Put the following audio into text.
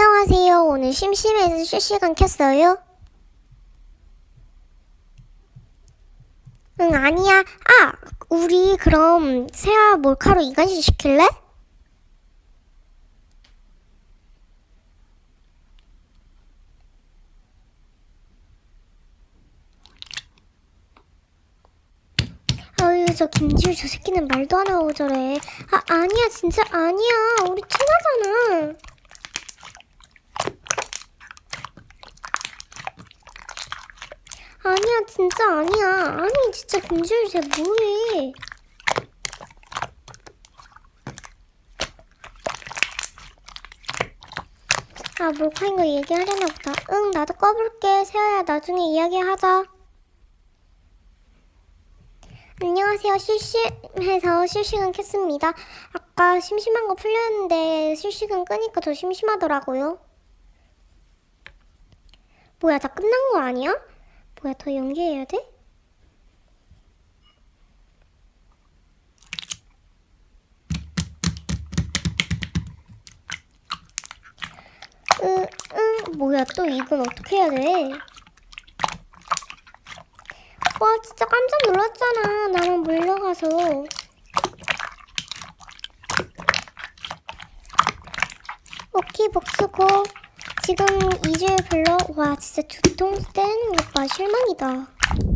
안녕하세요. 오늘 심심해서 실시간 켰어요? 응, 아니야. 아, 우리 그럼 세아 몰카로 이간질 시킬래? 아유, 저 김지우 저 새끼는 말도 안 하고 저래. 아, 아니야, 진짜 아니야. 우리 친하잖아. 아니야, 진짜 아니야. 아니, 진짜 김지우 쟤 뭐해. 아, 몰카인 거 얘기하려나 보다. 응, 나도 꺼볼게. 세아야, 나중에 이야기하자. 안녕하세요. 실시해서 실시간 켰습니다. 아까 심심한 거 풀렸는데 실시간 끄니까 더 심심하더라고요. 뭐야, 다 끝난 거 아니야? 뭐야, 더 연기해야 돼? 으, 응, 뭐야, 또 이건 어떻게 해야 돼? 와, 진짜 깜짝 놀랐잖아. 나만 몰려가서. 오키 복수고. 지금 2주에 불러. 와, 진짜 두통 것 봐. 실망이다.